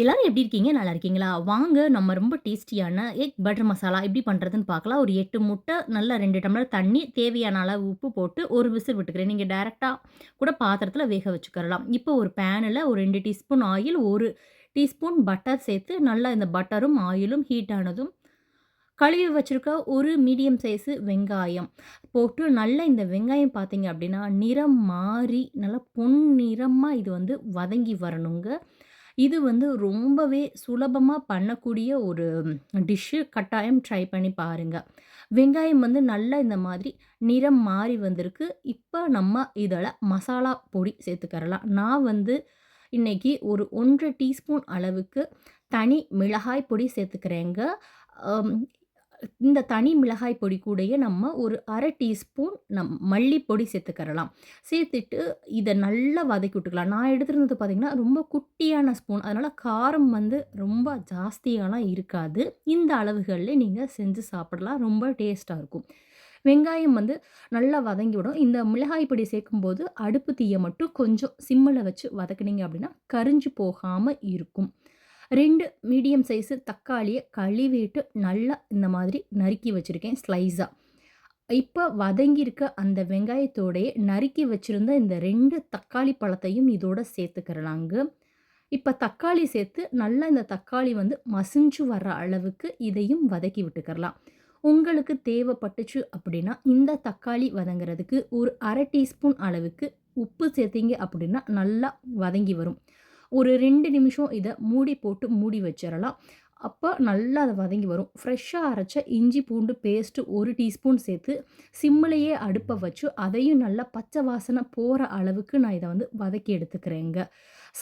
எல்லாரும் எப்படி இருக்கீங்க? நல்லா இருக்கீங்களா? வாங்க நம்ம ரொம்ப டேஸ்டியான எக் பட்டர் மசாலா எப்படி பண்ணுறதுன்னு பார்க்கலாம். ஒரு எட்டு முட்டை, நல்லா ரெண்டு டம்ளர் தண்ணி, தேவையான அளவு உப்பு போட்டு ஒரு விசில் விட்டுக்கிறேன். நீங்கள் டேரெக்டாக கூட பாத்திரத்தில் வேக வச்சுக்கிறலாம். இப்போ ஒரு பேனில் ஒரு ரெண்டு டீஸ்பூன் ஆயில், ஒரு டீஸ்பூன் பட்டர் சேர்த்து நல்லா இந்த பட்டரும், ஆயிலும் ஹீட் ஆனதும், கழுவி வச்சுருக்க ஒரு மீடியம் சைஸு வெங்காயம் போட்டு நல்லா இந்த வெங்காயம் பார்த்தீங்க அப்படின்னா, நிறம் மாறி நல்லா பொன்னிறமா இது வந்து வதங்கி வரணுங்க. இது வந்து ரொம்பவே சுலபமாக பண்ணக்கூடிய ஒரு டிஷ்ஷு. கட்டாயம் ட்ரை பண்ணி பாருங்கள் வெங்காயம் வந்து நல்லா இந்த மாதிரி நிறம் மாறி வந்திருக்கு. இப்போ நம்ம இதில் மசாலா பொடி சேர்த்துக்கிறலாம். நான் வந்து இன்னைக்கு ஒரு 1 1/2 டீஸ்பூன் அளவுக்கு தனி மிளகாய் பொடி சேர்த்துக்கிறேங்க. இந்த தனி மிளகாய் பொடி கூடயே நம்ம ஒரு அரை டீஸ்பூன் நம் மல்லிப்பொடி சேர்த்துக்கிறலாம். சேர்த்துட்டு இதை நல்லா வதக்கி விட்டுக்கலாம். நான் எடுத்திருந்தது பார்த்தீங்கன்னா, ரொம்ப குட்டியான ஸ்பூன். அதனால் காரம் வந்து ரொம்ப ஜாஸ்தியாலாம் இருக்காது. இந்த அளவுகளில் நீங்கள் செஞ்சு சாப்பிடலாம். ரொம்ப டேஸ்ட்டாக இருக்கும். வெங்காயம் வந்து நல்லா வதங்கி விடும். இந்த மிளகாய் பொடி சேர்க்கும்போது அடுப்பு தீயை மட்டும் கொஞ்சம் சிம்மில் வச்சு வதக்குனீங்க அப்படின்னா, கரிஞ்சு போகாமல் இருக்கும். ரெண்டு மீடியம் சைஸு தக்காளியை கழுவிட்டு நல்லா இந்த மாதிரி நறுக்கி வச்சுருக்கேன் ஸ்லைஸாக இப்போ வதங்கியிருக்க அந்த வெங்காயத்தோடையே நறுக்கி வச்சுருந்த இந்த ரெண்டு தக்காளி பழத்தையும் இதோட சேர்த்துக்கிறலாங்க. இப்போ தக்காளி சேர்த்து நல்லா இந்த தக்காளி வந்து மசிஞ்சு வர்ற அளவுக்கு இதையும் வதக்கி விட்டுக்கிறலாம். உங்களுக்கு தேவைப்பட்டுச்சு அப்படின்னா, இந்த தக்காளி வதங்குறதுக்கு ஒரு அரை டீஸ்பூன் அளவுக்கு உப்பு சேர்த்தீங்க அப்படின்னா, நல்லா வதங்கி வரும். ஒரு ரெண்டு நிமிஷம் இதை மூடி போட்டு மூடி வச்சிடலாம் அப்போ நல்லா அதை வதங்கி வரும். ஃப்ரெஷ்ஷாக அரைச்ச இஞ்சி பூண்டு பேஸ்ட்டு ஒரு டீஸ்பூன் சேர்த்து சிம்மிலேயே அடுப்பை வச்சு, அதையும் நல்லா பச்சை வாசனை போகிற அளவுக்கு நான் இதை வந்து வதக்கி எடுத்துக்கிறேங்க.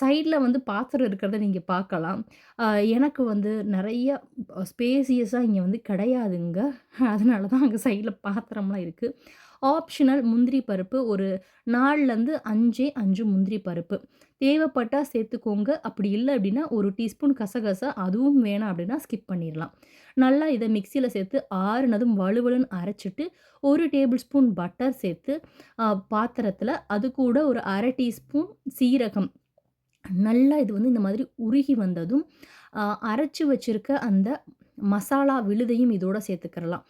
சைடில் வந்து பாத்திரம் இருக்கிறத நீங்கள் பார்க்கலாம். எனக்கு வந்து நிறைய ஸ்பேசியஸாக இங்கே வந்து கிடையாதுங்க. அதனால தான் அங்கே சைடில் பாத்திரம்லாம் இருக்குது ஆப்ஷனல் முந்திரி பருப்பு ஒரு 4லருந்து 5ஏ 5 முந்திரி பருப்பு. தேவைப்பட்டால் சேர்த்துக்கோங்க. அப்படி இல்லை அப்படின்னா, ஒரு டீஸ்பூன் கசகசா அதுவும் வேணாம் அப்படின்னா ஸ்கிப் பண்ணிடலாம் நல்லா இதை மிக்சியில் சேர்த்து ஆறுனதும் வழுவழுன்னு அரைச்சிட்டு ஒரு டேபிள் ஸ்பூன் பட்டர் சேர்த்து, பாத்திரத்தில் அது கூட ஒரு அரை டீஸ்பூன் சீரகம். நல்லா இது வந்து இந்த மாதிரி உருகி வந்ததும், அரைச்சி வச்சுருக்க அந்த மசாலா விழுதையும் இதோட சேர்த்துக்கிறலாம்.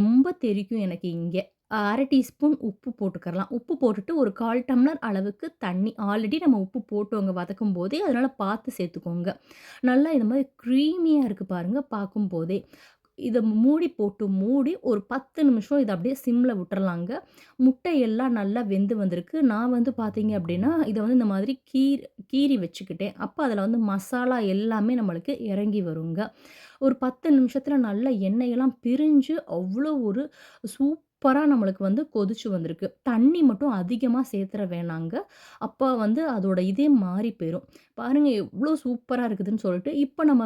ரொம்ப தெறிக்கும் எனக்கு இங்கே அரை டீஸ்பூன் உப்பு போட்டுக்கிறலாம். உப்பு போட்டுட்டு ஒரு 1/4 டம்ளர் அளவுக்கு தண்ணி. ஆல்ரெடி நம்ம உப்பு போட்டோங்க வதக்கும்போதே. அதனால் பார்த்து சேர்த்துக்கோங்க. நல்லா இந்த மாதிரி க்ரீமியாக இருக்குது பாருங்கள் பார்க்கும் பார்க்கும்போதே. இதை மூடி போட்டு மூடி ஒரு 10 நிமிஷம் இதை அப்படியே சிம்மில் விட்டுறலாங்க. முட்டையெல்லாம் நல்லா வெந்து வந்திருக்கு. நான் வந்து பார்த்தீங்க அப்படின்னா, இதை வந்து இந்த மாதிரி கீர் கீறி வச்சுக்கிட்டேன். அப்போ அதில் வந்து மசாலா எல்லாமே நம்மளுக்கு இறங்கி வருங்க. ஒரு பத்து நிமிஷத்தில் நல்லா எண்ணெயெல்லாம் பிரிஞ்சு அவ்வளோ ஒரு சூப் சூப்பராக நம்மளுக்கு வந்து கொதிச்சு வந்திருக்கு. தண்ணி மட்டும் அதிகமாக சேர்த்துற வேணாங்க. அப்போ வந்து அதோட இதே மாறி போயிடும் பாருங்கள் எவ்வளோ சூப்பராக இருக்குதுன்னு சொல்லிட்டு, இப்போ நம்ம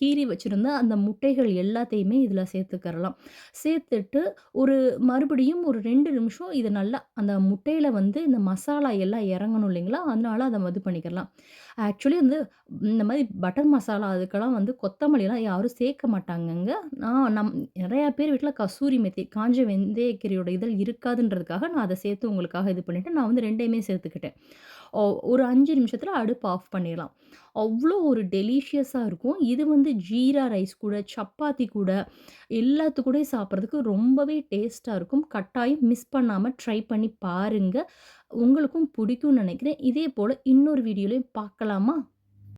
கீறி வச்சுருந்த அந்த முட்டைகள் எல்லாத்தையுமே இதில் சேர்த்துக்கிறலாம். சேர்த்துட்டு ஒரு மறுபடியும் ஒரு ரெண்டு நிமிஷம் இது நல்லா அந்த முட்டையில் வந்து இந்த மசாலா எல்லாம் இறங்கணும் இல்லைங்களா? அதனால அதை இது பண்ணிக்கலாம் ஆக்சுவலி வந்து இந்த மாதிரி பட்டர் மசாலா அதுக்கெல்லாம் வந்து கொத்தமல்லிலாம் யாரும் சேர்க்க மாட்டாங்கங்க. நான் நம் நிறையா பேர் வீட்டில் கசூரி மெத்தி, காஞ்ச வெந்தயக்கீரையோட இதழ் இருக்காதுன்றதுக்காக நான் அதை சேர்த்து உங்களுக்காக இது பண்ணிவிட்டு நான் வந்து ரெண்டையுமே சேர்த்துக்கிட்டேன். ஓ ஒரு அஞ்சு நிமிஷத்தில் அடுப்பு ஆஃப் பண்ணிடலாம் அவ்வளோ ஒரு டெலிஷியஸாக இருக்கும். இது வந்து ஜீரா ரைஸ் கூட, சப்பாத்தி கூட, எல்லாத்து கூட சாப்பிட்றதுக்கு ரொம்பவே டேஸ்ட்டாக இருக்கும். கட்டாயம் மிஸ் பண்ணாமல் ட்ரை பண்ணி பாருங்கள் உங்களுக்கும் பிடிக்கும்னு நினைக்கிறேன். இதே போல் இன்னொரு வீடியோலையும் பார்க்கலாமா?